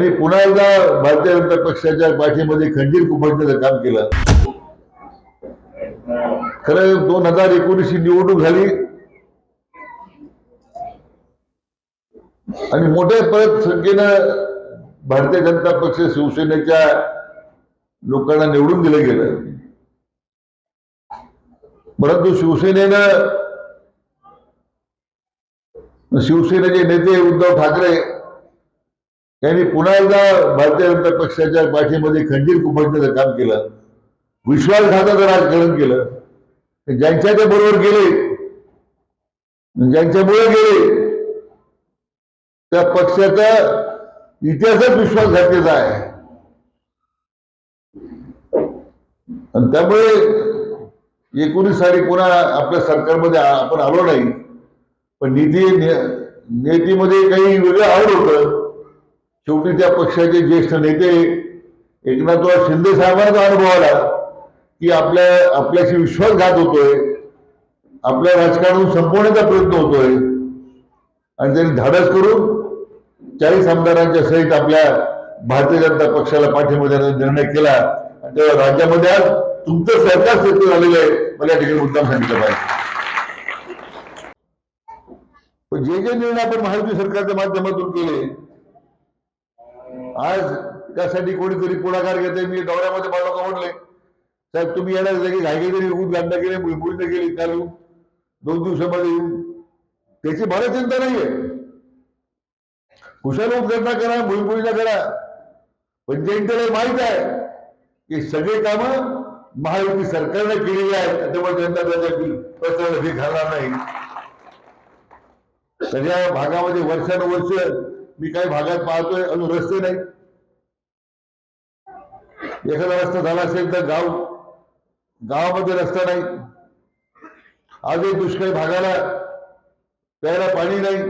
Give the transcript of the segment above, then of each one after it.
त्यांनी पुन्हा एकदा भारतीय जनता पक्षाच्या पाठीमध्ये खंजीर कुंभटण्याचं काम केलं. खरं दोन हजार एकोणीसची निवडणूक झाली. आणि मोठ्या परत संख्येनं भारतीय जनता पक्ष शिवसेनेच्या लोकांना निवडून दिलं गेलं. परंतु शिवसेनेनं शिवसेनेचे नेते उद्धव ठाकरे त्यांनी पुन्हा एकदा भारतीय जनता पक्षाच्या पाठीमध्ये खंजीर कुंभटण्याचं काम केलं. विश्वासघाताचं राजकारण केलं. ज्यांच्या ते बरोबर गेले ज्यांच्यामुळे गेले त्या पक्षाचा इतिहासच विश्वासघातलेला आहे. आणि त्यामुळे एकोणीस साली पुन्हा आपल्या सरकारमध्ये आपण आलो नाही. पण निधी नेतीमध्ये काही वेगळं आवड होतं. शेवटी त्या पक्षाचे ज्येष्ठ नेते एकनाथराव शिंदे साहेबांचा अनुभव आला की आपल्या आपल्याशी विश्वासघात होतोय आपल्या राजकारण संपवण्याचा प्रयत्न होतोय. आणि त्यांनी धाडस करून चाळीस आमदारांच्या सहित आपल्या भारतीय जनता पक्षाला पाठिंबा देण्याचा निर्णय केला. आणि तेव्हा राज्यामध्ये आज तुमचं सरकार सत्य झालेलं आहे. मला या ठिकाणी मुद्दाम सांगितलं पाहिजे. पण जे जे निर्णय आपण महायुती सरकारच्या माध्यमातून केले आज त्यासाठी कोणीतरी पुढाकार घेते मी दौऱ्यामध्ये मला का म्हणले साहेब तुम्ही येणार की घाई तरी गांडा केले मुंबईने केली काल येऊन दोन दिवसामध्ये येऊन. त्याची मला चिंता नाहीये. हुशार उद्घटना करा भुईभुईला करा. पण जयंतीला माहीत आहे की सगळे कामं महायुती सरकारने केलेली आहेत त्यामुळे जनता त्याच्या प्रचंड फी घालणार नाही. सगळ्या भागामध्ये वर्षानुवर्ष मी काही भागात पाहतोय अजून रस्ते नाही. एखादा रस्ता झाला असेल तर गाव गावामध्ये रस्ता नाही. आजही दुष्काळी भागाला प्यायला पाणी नाही.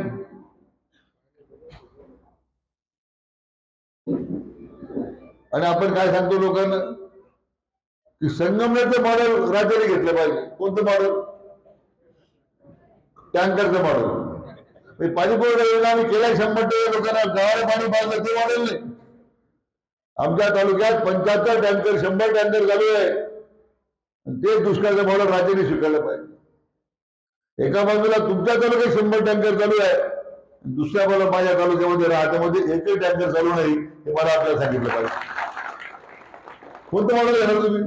आणि आपण काय सांगतो लोकांना? की संगमनेरचं मॉडेल राज्याने घेतलं पाहिजे. कोणतं मॉडेल टँकरचं मॉडेल पाणी पुरवठा योजना आम्ही केल्या शंभर टक्के लोकांना गावाला पाणी पाजलं ते मॉडेल नाही. आमच्या तालुक्यात पंच्याहत्तर टँकर शंभर टँकर चालू आहे. आणि ते दुष्काळचं मॉडेल राज्याने स्वीकारलं पाहिजे. एका बाजूला तुमच्या तालुक्यात शंभर टँकर चालू आहे दुसऱ्या बाजूला माझ्या तालुक्यामध्ये राहत्यामध्ये म्हणजे एकही टँकर चालू नाही हे मला आपल्याला सांगितलं पाहिजे. कोणतं मॉडेल घेणार तुम्ही?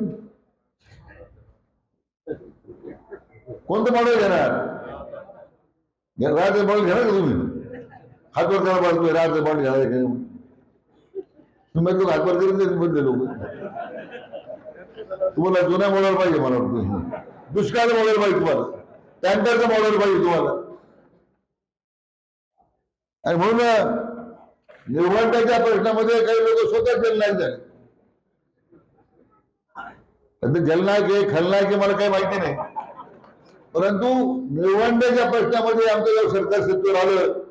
कोणतं मॉडेल घेणार? राहते बॉल घ्या का तुम्ही हातवर करा बाजू राहते बॉल घ्या तुम्ही लोक हातवर करून देत बदले लोक तुम्हाला जुन्या मॉडेल पाहिजे मला वाटतं दुष्काळ मॉडेल पाहिजे तुम्हाला टँकरचं मॉडेल पाहिजे तुम्हाला आणि म्हणून निर्वंटाच्या प्रश्नामध्ये काही लोक स्वतः जलनायक झाले जलनायक आहे खलनायक आहे मला काही माहिती नाही परंतु निवडण्याच्या प्रश्नामध्ये आमचं जेव्हा सरकार सत्तेवर आलं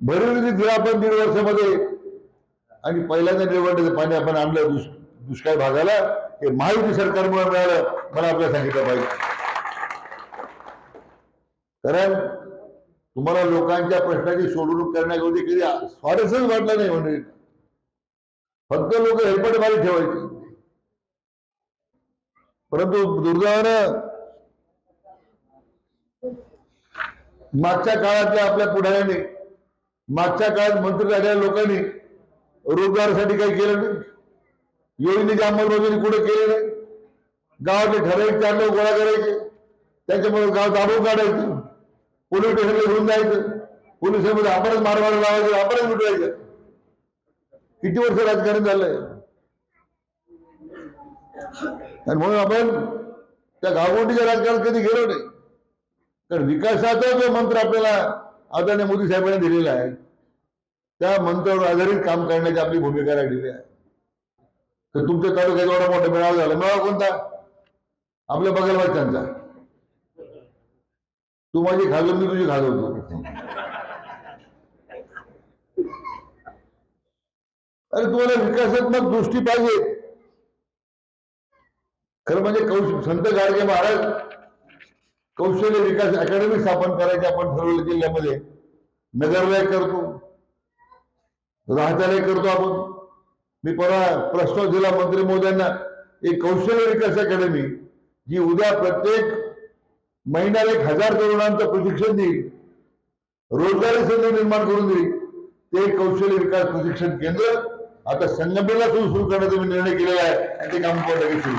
भरवली दिला आपण दीड वर्षामध्ये आणि पहिल्यांदा निवडण्याचं पाणी आपण आणलं दुष् दुष्काळ भागाला हे महायुती सरकारमुळे मिळालं मला आपल्याला सांगितलं पाहिजे. कारण तुम्हाला लोकांच्या प्रश्नाची सोडवणूक करण्याऐवजी कधी स्वारस्यच वाटलं नाही म्हणजे. फक्त लोक हेल्पट मारी ठेवायचे. परंतु दुर्दैवानं मागच्या काळातल्या आपल्या पुढाऱ्याने मागच्या काळात मंत्री झालेल्या लोकांनी रोजगारासाठी काही केलं नाही. योजनेची अंमलबजावणी कुठे केली नाही. गावाचे ठराविक चार लोक गोळा करायचे. त्याच्यामुळे गाव दाबून काढायचं. पोलीस स्टेशनला घेऊन जायचं. पोलिसांमध्ये आपणच मारवाड लावायचं आपणच लुटायचं किती वर्ष राजकारण झालंय? आणि म्हणून आपण त्या गावगोटीच्या राजकारणात कधी गेलो नाही. तर विकासाचा जो मंत्र आपल्याला आदरणीय मोदी साहेबांनी दिलेला आहे त्या मंत्रावर आधारित काम करण्याची आपली भूमिका राहिलेली आहे. तर तुमच्या तालुक्यात एवढा मोठा मेळावा झाला. मेळावा कोणता? आपल्या बगलवाच्यांचा तू माझी खाजव मी तुझी खाजवतो अरे तुम्हाला विकासात्मक दृष्टी पाहिजे. खरं म्हणजे कौश संत गाडगे महाराज कौशल्य विकास अकॅडमी स्थापन करायची आपण ठरवलं जिल्ह्यामध्ये. नगरलय करतो. राहत्याला करतो आपण. मी परवा प्रस्ताव दिला मंत्री मोद्यांना एक कौशल्य विकास अकॅडमी जी उद्या प्रत्येक महिन्याला एक हजार तरुणांचं प्रशिक्षण देईल. रोजगारी संधी निर्माण करून देईल. ते कौशल्य विकास प्रशिक्षण केंद्र आता संगमेला सुरू करण्याचा मी निर्णय केलेला आहे. आणि ते काम पण सुरू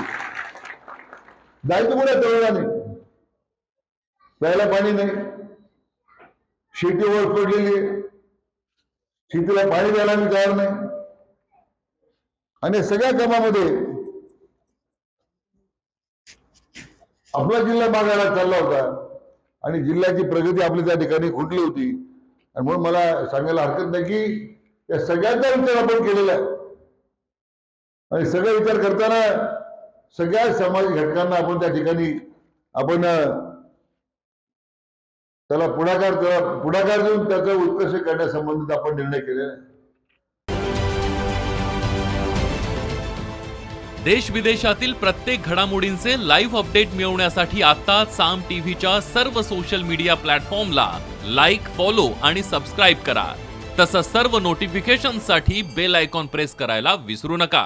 जायचं कुठे तरुणाने. प्यायला पाणी नाही. शेती वर पडलेली आहे. शेतीला पाणी द्यायला मी तयार नाही. आणि सगळ्या कामामध्ये आपला जिल्हा मागायला चालला होता. आणि जिल्ह्याची प्रगती आपली त्या ठिकाणी खुटली होती. आणि म्हणून मला सांगायला हरकत नाही की या सगळ्यांचा विचार आपण केलेला आहे. आणि सगळा विचार करताना सगळ्या समाज घटकांना आपण त्या ठिकाणी आपण त्याला पुढाकार त्याला पुढाकार देऊन त्याचा उत्कर्ष करण्यासंबंधित आपण निर्णय केलेला आहे देश विदेशातील प्रत्येक घडामोडींचे लाईव्ह अपडेट मिळवण्यासाठी आता साम टीव्हीच्या सर्व सोशल मीडिया प्लॅटफॉर्मला लाईक फॉलो आणि सबस्क्राईब करा. तसंच सर्व नोटिफिकेशनसाठी बेल आयकॉन प्रेस करायला विसरू नका.